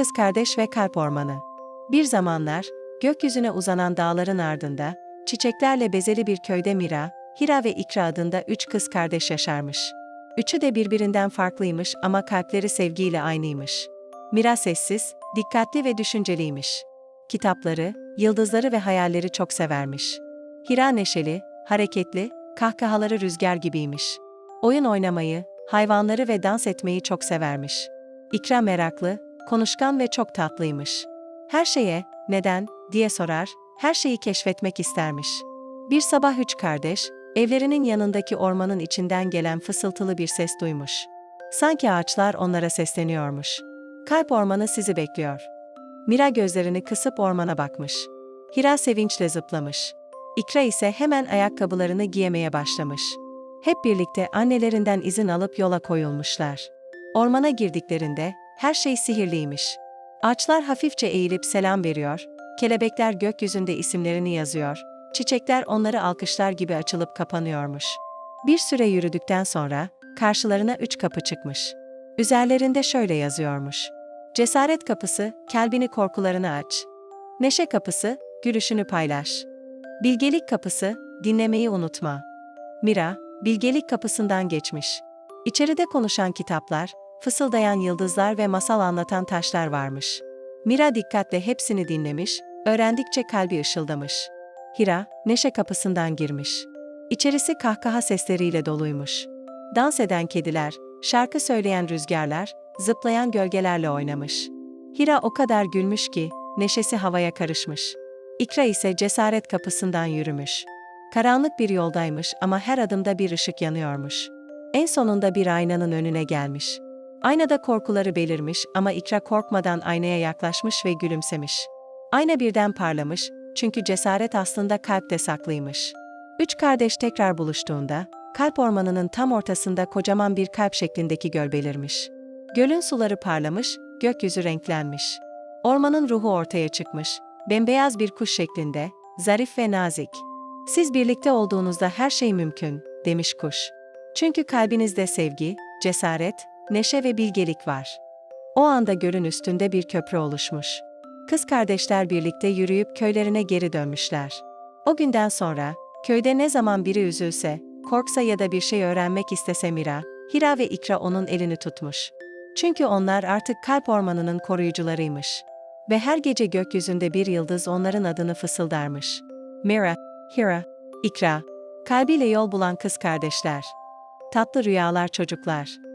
kız kardeş ve kalp ormanı. Bir zamanlar, gökyüzüne uzanan dağların ardında, çiçeklerle bezeli bir köyde Mira, Hira ve İkra adında üç kız kardeş yaşarmış. Üçü de birbirinden farklıymış ama kalpleri sevgiyle aynıymış. Mira sessiz, dikkatli ve düşünceliymiş. Kitapları, yıldızları ve hayalleri çok severmiş. Hira neşeli, hareketli, kahkahaları rüzgar gibiymiş. Oyun oynamayı, hayvanları ve dans etmeyi çok severmiş. İkra meraklı, konuşkan ve çok tatlıymış. Her şeye, neden, diye sorar, her şeyi keşfetmek istermiş. Bir sabah üç kardeş, evlerinin yanındaki ormanın içinden gelen fısıltılı bir ses duymuş. Sanki ağaçlar onlara sesleniyormuş. Kalp ormanı sizi bekliyor. Mira gözlerini kısıp ormana bakmış. Hira sevinçle zıplamış. İkra ise hemen ayakkabılarını giymeye başlamış. Hep birlikte annelerinden izin alıp yola koyulmuşlar. Ormana girdiklerinde her şey sihirliymiş. Ağaçlar hafifçe eğilip selam veriyor, kelebekler gökyüzünde isimlerini yazıyor, çiçekler onları alkışlar gibi açılıp kapanıyormuş. Bir süre yürüdükten sonra karşılarına üç kapı çıkmış. Üzerlerinde şöyle yazıyormuş. Cesaret kapısı, kalbini korkularını aç. Neşe kapısı, gülüşünü paylaş. Bilgelik kapısı, dinlemeyi unutma. Mira, bilgelik kapısından geçmiş. İçeride konuşan kitaplar, fısıldayan yıldızlar ve masal anlatan taşlar varmış. Mira dikkatle hepsini dinlemiş, öğrendikçe kalbi ışıldamış. Hira, neşe kapısından girmiş. İçerisi kahkaha sesleriyle doluymuş. Dans eden kediler, şarkı söyleyen rüzgarlar, zıplayan gölgelerle oynamış. Hira o kadar gülmüş ki, neşesi havaya karışmış. İkra ise cesaret kapısından yürümüş. Karanlık bir yoldaymış ama her adımda bir ışık yanıyormuş. En sonunda bir aynanın önüne gelmiş. Aynada korkuları belirmiş ama İkra korkmadan aynaya yaklaşmış ve gülümsemiş. Ayna birden parlamış, çünkü cesaret aslında kalpte saklıymış. Üç kardeş tekrar buluştuğunda, kalp ormanının tam ortasında kocaman bir kalp şeklindeki göl belirmiş. Gölün suları parlamış, gökyüzü renklenmiş. Ormanın ruhu ortaya çıkmış, bembeyaz bir kuş şeklinde, zarif ve nazik. Siz birlikte olduğunuzda her şey mümkün, demiş kuş. Çünkü kalbinizde sevgi, cesaret, neşe ve bilgelik var. O anda gölün üstünde bir köprü oluşmuş. Kız kardeşler birlikte yürüyüp köylerine geri dönmüşler. O günden sonra, köyde ne zaman biri üzülse, korksa ya da bir şey öğrenmek istese Mira, Hira ve İkra onun elini tutmuş. Çünkü onlar artık kalp ormanının koruyucularıymış. Ve her gece gökyüzünde bir yıldız onların adını fısıldarmış. Mira, Hira, İkra, kalbiyle yol bulan kız kardeşler. Tatlı rüyalar çocuklar.